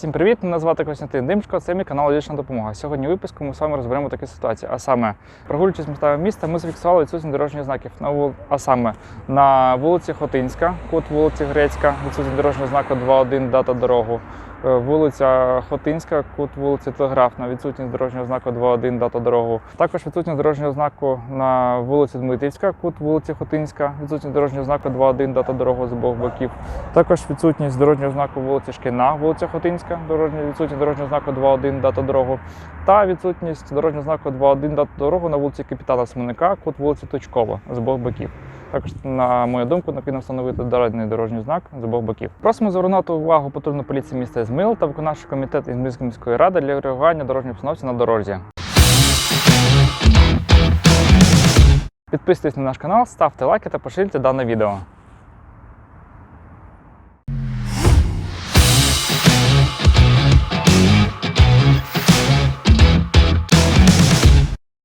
Всім привіт! Мене звати Костянтин Димчко, це мій канал Лічна допомога. Сьогодні в випуску ми з вами розберемо таку ситуацію. А саме, прогулюючись містами міста, ми зафіксували відсутність дорожніх знаків. На вул... А саме на вулиці Хотинська, кут вулиці Грецька, відсутність дорожнього знаку 2.1 дата дорогу. Е, Вулиця Хотинська, кут вулиці Телеграфна, відсутність дорожнього знаку 2.1 дата дорогу. Також відсутність дорожнього знаку на вулиці Дмитрівська, кут вулиці Хотинська, відсутність дорожнього знаку 2.1 дата дорогу з обох боків. Також відсутність дорожнього знаку вулиці Шкільна, вулиця Хотинська, дорожня, відсутність дорожнього знаку 2.1 дата дорогу. Та відсутність дорожнього знаку 2.1 дата дорогу на вулиці Капітана Семеника, кут вулиці Точкова з обох боків. Також, на мою думку, необхідно встановити дорожній дорожній знак з обох боків. Просимо звернути увагу патрульної поліції міста Ізмаїл та виконавчий комітет із міської ради для реагування дорожньої обстановці на дорозі. Підписуйтесь на наш канал, ставте лайки та поширюйте дане відео.